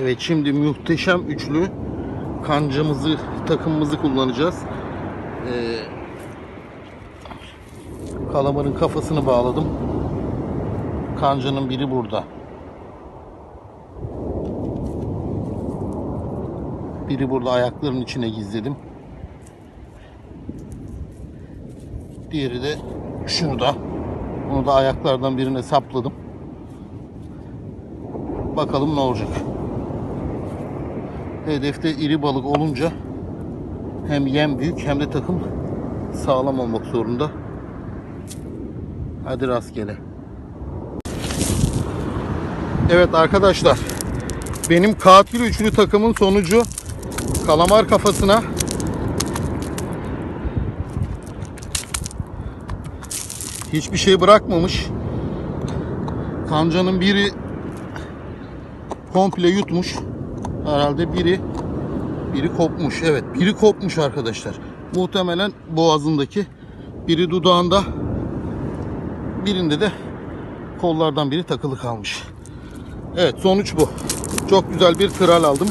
Evet şimdi muhteşem üçlü kancamızı, takımımızı kullanacağız. Ee, kalamarın kafasını bağladım. Kancanın biri burada. Biri burada ayaklarının içine gizledim. Diğeri de şurada. Onu da ayaklardan birine sapladım. Bakalım ne olacak. Hedefte iri balık olunca hem yem büyük hem de takım sağlam olmak zorunda. Hadi rastgele. Evet arkadaşlar. Benim katil üçlü takımın sonucu kalamar kafasına hiçbir şey bırakmamış. Kancanın biri komple yutmuş. Herhalde biri biri kopmuş. Evet, biri kopmuş arkadaşlar. Muhtemelen boğazındaki biri dudağında birinde de kollardan biri takılı kalmış. Evet, sonuç bu. Çok güzel bir kral aldım.